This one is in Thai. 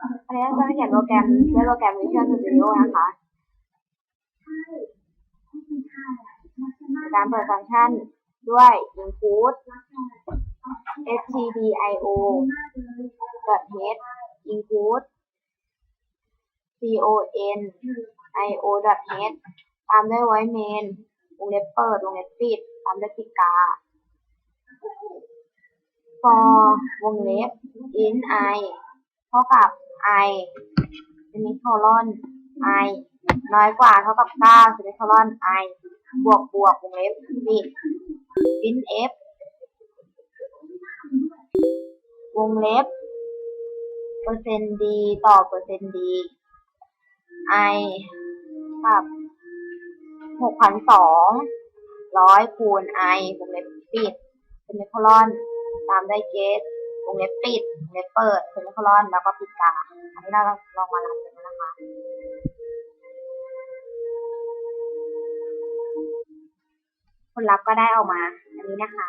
อันนี้จะเขียนโปรแกรมด้วยโปรแกรม Visual Studio นะคะการเปิดฟังก์ชันด้วย include stdio h include con io h ตามด้วย void main วงเล็บเปิดวงเล็บปิด ตามด้วยปิกา for วงเล็บ in i เท่ากับ i จะมี colon i น้อยกว่าเท่ากับ9จะมี colon i บวกบวกวงเล็บปิด int f วงเล็บ เปอร์เซ็นต์ดีต่อเปอร์เซ็นต์ดี i กับหกพันสองร้อยคูณ i วงเล็บปิดเซมิโคลอน ตามได้เกต วงเล็บปิดวงเล็บเปิดเซมิโคลอนแล้วก็ปิดกาอันนี้เราลองมาลันกันนะคะผลลัพธ์ก็ได้ออกมาอันนี้นะคะ